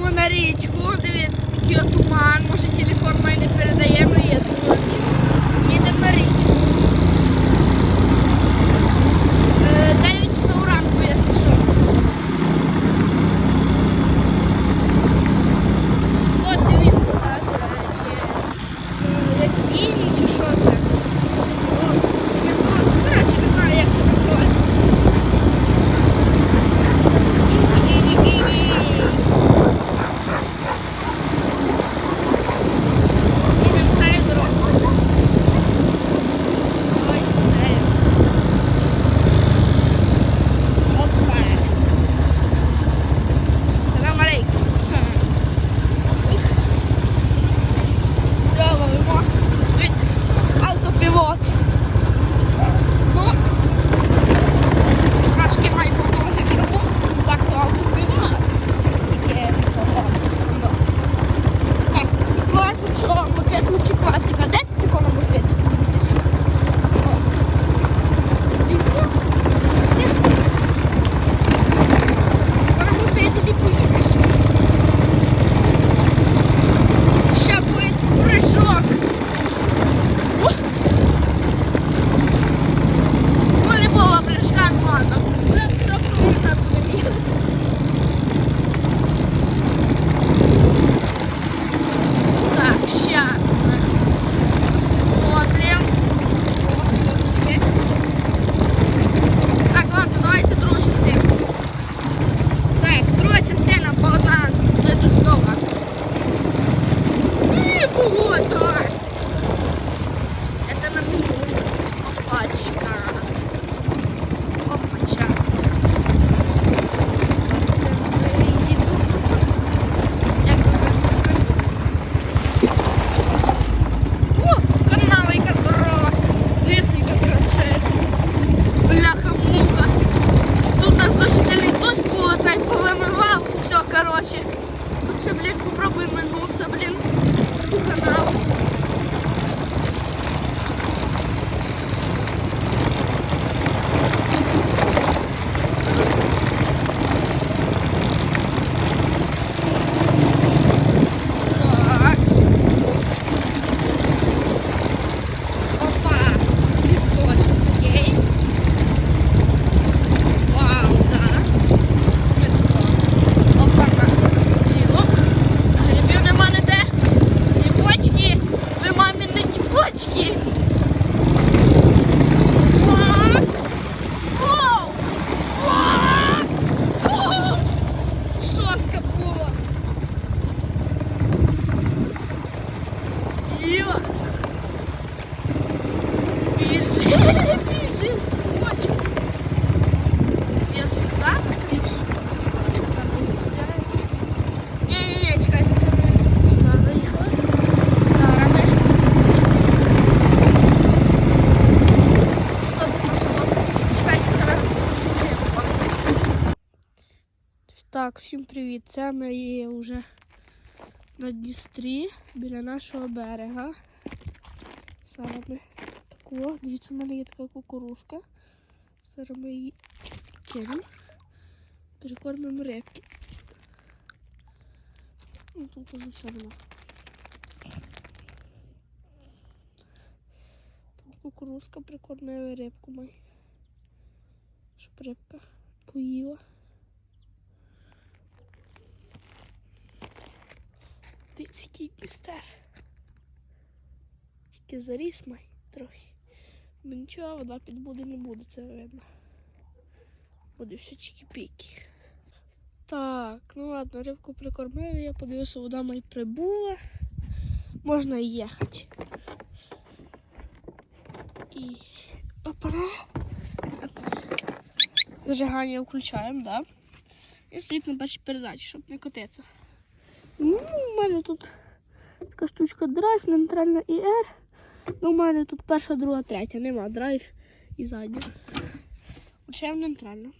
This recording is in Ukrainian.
їдемо на річку. Дивіться, такий туман. Може телефон мій не передає, але є туманчик. Їдемо на річку. Е, Alright. Так, всім привіт. Це ми є вже на Дністрі біля нашого берега. Ми таку, дивіться, в мене є така кукурузка. Зараз ми її кинемо. Перекормимо рибки. Ну, тут уже все нема. Там кукурузка прикормила рибку май. Щоб рибка поїла. Дивіться, який кістер. Тільки заріс май трохи. Ну нічого, вода під буде не буде, це видно. Буде все чики-піки. Так, ну ладно, рибку прикормив, я подивився, вода май прибула. Можна їхати. І опара. Зажигання включаємо, да? І стоїть на першій передачі, щоб не котитися. Ну, у мене тут така штучка драйв, нейтральна і R. Ну, у мене тут перша, друга, третя. Нема драйв і задня. Включаємо нейтрально.